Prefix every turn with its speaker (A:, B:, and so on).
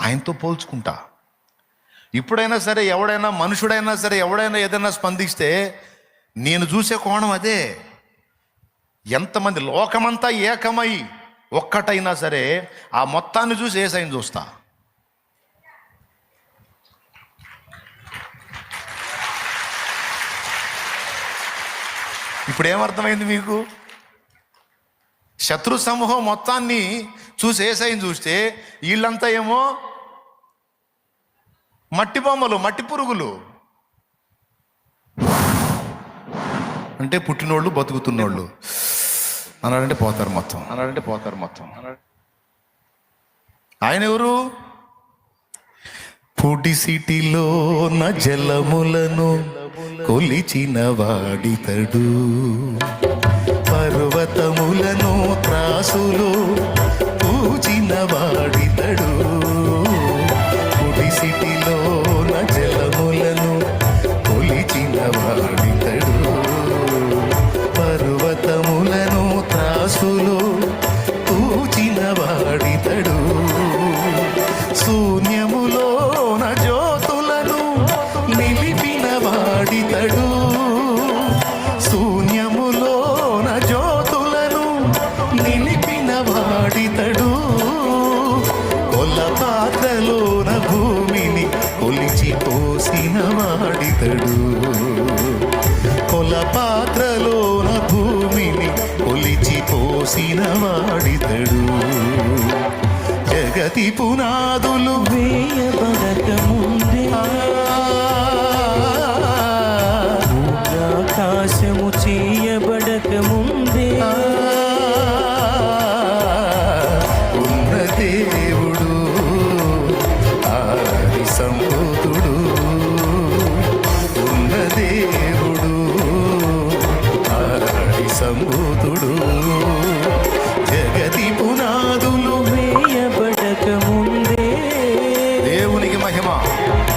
A: ఆయనతో పోల్చుకుంటా. ఇప్పుడైనా సరే ఎవడైనా మనుషుడైనా సరే ఎవడైనా ఏదైనా స్పందిస్తే నేను చూసే కోణం అదే. ఎంతమంది లోకమంతా ఏకమై ఒక్కటైనా సరే ఆ మొత్తాన్ని చూసి ఏ సైన్ చూస్తా? ఇప్పుడు ఏమర్థమైంది మీకు? శత్రు సమూహం మొత్తాన్ని చూసి ఏ సైన్ చూస్తే వీళ్ళంతా ఏమో మట్టి బొమ్మలు మట్టి పురుగులు. అంటే పుట్టినోళ్ళు బతుకుతున్నోళ్ళు. అన్నాడంటే పోతారు మొత్తం. అన్నాడంటే పోతారు మొత్తం. ఆయన ఎవరు? పుడి సిటిలో నా జలములను కొలిచిన వాడితడు పర్వతములను మనసులో పూచిన వాడితడు. కుడిసిటిలో జలములను కొలిచిన వాడితడు. పర్వతములను త్రాసులో నిలిపిన వాడితడు కొల్ల పాత్రలోన భూమిని కొలిచి పోసిన వాడితడు కొల పాత్రలోన భూమిని కొలిచి పోసిన వాడితడు జగతి పునాదులు
B: వేయబడక ముందే
A: ఆకాశము చేయబడక ముందే దేవుడు ఆడి సమూతుడు